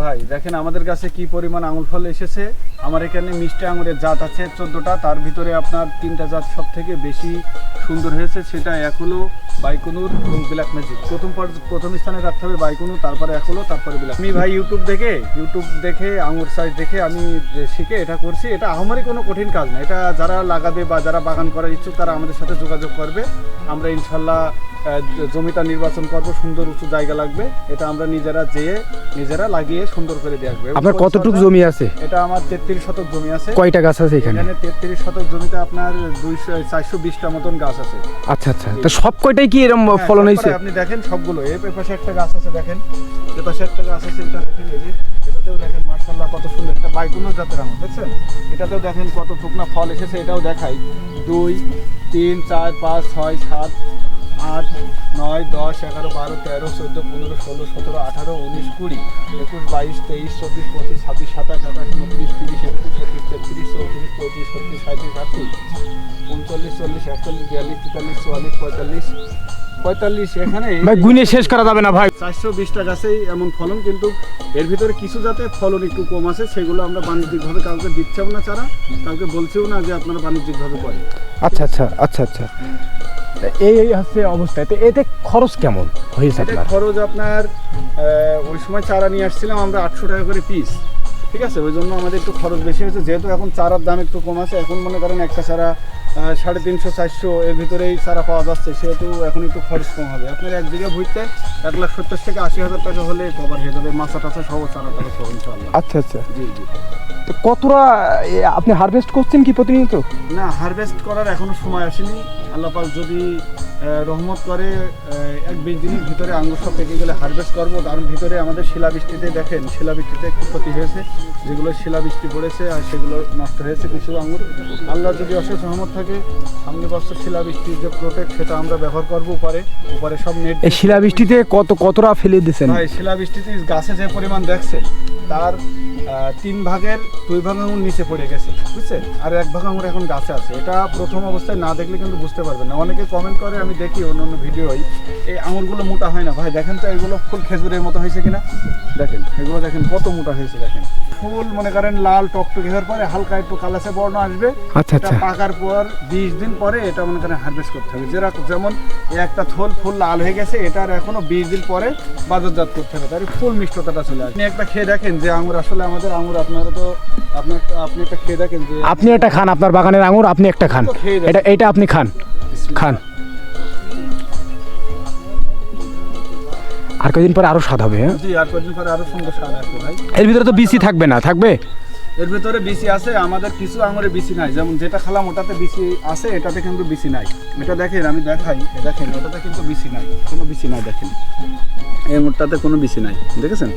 ভাই, দেখেন আমাদের কাছে কি পরিমাণ আঙুল ফল এসেছে। আমার এখানে মিষ্টি আঙুরের জাত আছে, চোদ্দোটা। তার ভিতরে আপনার তিনটা জাত সব থেকে বেশি সুন্দর হয়েছে, সেটা এক হলো বাইকুনুর এবং ব্ল্যাক ম্যাজিক। প্রথম পর- প্রথম স্থানে রাখতে হবে বাইকুনু তারপরে এক হলো, তারপরে ব্ল্যাক আমি ভাই ইউটিউব দেখে ইউটিউব দেখে, আঙুর সাইজ দেখে আমি শিখে এটা করছি, এটা আমারই কোনো কঠিন কাজ না। এটা যারা লাগাবে বা যারা বাগান করার ইচ্ছুক, তারা আমাদের সাথে যোগাযোগ করবে। আমরা ইনশাল্লাহ জমিটা নির্বাচন করব সুন্দর উঁচু জায়গা লাগবে। এটা আমরা নিজেরা যেয়ে নিজেরা লাগিয়ে সুন্দর করে দিয়ে আসব। আপনার কতটুকু জমি আছে? এটা আমার তেত্রিশ শতক জমি আছে। কয়টা গাছ আছে এখানে? এখানে তেত্রিশ শতক জমিতে আপনার দুইশো চারশো বিশটা মতন গাছ আছে। আচ্ছা আচ্ছা। তো সব কয়টাই কি এরকম হ্যাঁ, ফলন হয়েছে? আপনি দেখেন সবগুলো। এই পাশে একটা গাছ আছে দেখেন। এ পাশে একটা গাছ আছে এটা দেখেন এই যে। এটাতেও দেখেন মার্শাল্লাহ কত সুন্দর একটা বাইকুনো জাতের আঙুর দেখছেন? এটাতেও দেখেন কত টুকনা ফল এসেছে এটাও দেখাই। দুই তিন চার পাঁচ ছয় সাত আট নয় দশ এগারো বারো তেরো চোদ্দ পনেরো ষোলো সতেরো আঠারো উনিশ কুড়ি একুশ বাইশ তেইশ চব্বিশ পঁচিশ ছাব্বিশ সাতাশ আঠাশ উনত্রিশ তিরিশ একত্রিশ বত্রিশ তেত্রিশ চৌত্রিশ পঁয়ত্রিশ ছত্রিশ সাঁত্রিশ আটত্রিশ উনচল্লিশ চল্লিশ একচল্লিশ বিয়াল্লিশ তেতাল্লিশ চুয়াল্লিশ পঁয়তাল্লিশ পঁয়তাল্লিশ এখানে ভাই গুনে শেষ করা যাবে না ভাই। চারশো বিশটা গাছেই এমন ফলন কিন্তু এর ভিতরে কিছু যাতে ফলন একটু কম আছে সেগুলো আমরা বাণিজ্যিকভাবে কাউকে দিচ্ছেও না চারা কাউকে বলছেও না যে আপনারা বাণিজ্যিকভাবে করেন। আচ্ছা আচ্ছা আচ্ছা আচ্ছা। এই এই হচ্ছে অবস্থা। তো এতে খরচ কেমন হয়েছে খরচ আপনার ওই সময় চারা নিয়ে আসছিলাম আমরা আটশো টাকা করে পিস ঠিক আছে ওই জন্য আমাদের একটু খরচ বেশি হয়েছে। যেহেতু এখন চারার দাম একটু কম আছে এখন মনে করেন একটা চারা সাড়ে তিনশো চারশো এর ভিতরেই চারা পাওয়া যাচ্ছে সেহেতু এখন একটু খরচ কম হবে। আপনার এক বিঘা ভুইতে এক লাখ সত্তর থেকে আশি হাজার টাকা হলে কভার হয়ে যাবে মাছা টাছা সহ চারা টারা সহ ইনশাল্লাহ আচ্ছা আচ্ছা। জি জি। তো কতটা আপনি হারভেস্ট করছেন কি প্রতিনিয়ত? না হারভেস্ট করার এখনও সময় আসেনি। আল্লাহ পাক যদি রহমত করে এক বিশ দিনের ভিতরে আঙ্গুর সব পেকে গেলে হারভেস্ট করব। তার ভিতরে আমাদের শিলাবৃষ্টিতে দেখেন শিলাবৃষ্টিতে একটু ক্ষতি হয়েছে। যেগুলো শিলাবৃষ্টি পড়েছে আর সেগুলো নষ্ট হয়েছে কিছু আঙ্গুর। আল্লাহ যদি অশেষ রহমত থাকে সামনে বছর শিলাবৃষ্টির যে প্রোটেক্ট সেটা আমরা ব্যবহার করব উপরে। উপরে সব নেট এই শিলাবৃষ্টিতে কত কতটা ফেলে দিয়েছেন? ভাই শিলাবৃষ্টিতে গাছে যে পরিমাণ দেখছেন তার তিন ভাগের দুই ভাগ আঙুর নিচে পড়ে গেছে বুঝছেন? আর এক ভাগ আঙুর এখন গাছে আছে। এটা প্রথম অবস্থায় না দেখলে কিন্তু বুঝতে পারবেন না। অনেকে কমেন্ট করে আমি দেখি অন্য অন্য ভিডিওই এই আঙুরগুলো মোটা হয় না। ভাই দেখেন তো এগুলো ফুল খেজুরের মতো হয়েছে কিনা? দেখেন এগুলো দেখেন কত মোটা হয়েছে দেখেন। ফুল মনে করেন লাল টকটকে হওয়ার পরে হালকা একটু কালাসে বর্ণ আসবে। আচ্ছা আচ্ছা। পাকার পর বিশ দিন পরে এটা মনে করেন হারভেস্ট করতে হবে। যেরকম যেমন একটা থোল ফুল লাল হয়ে গেছে এটার এখনও বিশ দিন পরে বাজারজাত করতে হবে। তার ফুল মিষ্টতাটা চলে আসবে। আপনি একটা খেয়ে দেখেন যে আঙুর আসলে আমাদের আঙুর আপনারা তো আপনার আপনি একটা খেয়ে দেখেন যে আপনি একটা খান আপনার বাগানের আঙুর আপনি একটা খান। এটা এটা আপনি খান। খান। আর কদিন পরে আরও স্বাদ হবে হ্যাঁ? জি আর কদিন পরে আরও সুন্দর স্বাদ আসবে ভাই। এর ভিতরে তো বিসি থাকবে না থাকবে? এর ভিতরে বিসি আছে আমাদের কিছু আঙুরে বিসি নাই। যেমন যেটা খালাম ওটাতে বিসি আছে এটাতে কিন্তু বিসি নাই। এটা দেখেন আমি দেখাই দেখেন ওটাতে কিন্তু বিসি নাই কোনো বিসি নাই দেখেন। এই মোটটাতে কোনো বিসি নাই দেখেছেন?